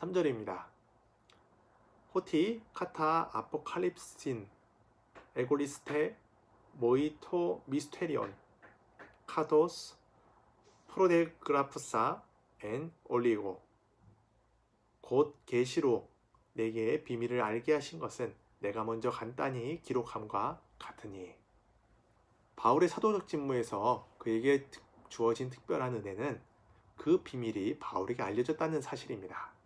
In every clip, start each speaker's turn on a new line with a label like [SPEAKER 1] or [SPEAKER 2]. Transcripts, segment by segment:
[SPEAKER 1] 3절입니다. 호티 카타 아포칼립신 에골리스테 모이토 미스테리온 카도스 프로데그라프사 엔 올리고 곧 계시록 내게 비밀을 알게 하신 것은 내가 먼저 간단히 기록함과 같으니 바울의 사도적 직무에서 그에게 특- 주어진 특별한 은혜는 그 비밀이 바울에게 알려졌다는 사실입니다.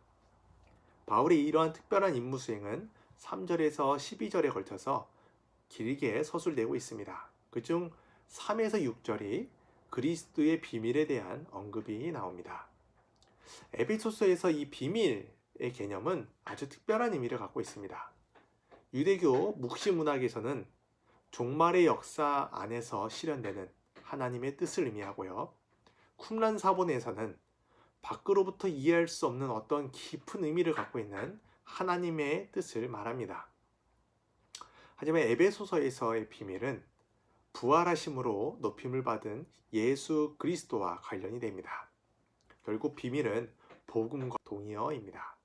[SPEAKER 1] 바울의 이러한 특별한 임무 수행은 3절에서 12절에 걸쳐서 길게 서술되고 있습니다. 그중 3에서 6절이 그리스도의 비밀에 대한 언급이 나옵니다. 에베소서에서 이 비밀의 개념은 아주 특별한 의미를 갖고 있습니다. 유대교 묵시 문학에서는 종말의 역사 안에서 실현되는 하나님의 뜻을 의미하고요. 쿰란 사본에서는 밖으로부터 이해할 수 없는 어떤 깊은 의미를 갖고 있는 하나님의 뜻을 말합니다. 하지만 에베소서에서의 비밀은 부활하심으로 높임을 받은 예수 그리스도와 관련이 됩니다. 결국 비밀은 복음과 동의어입니다.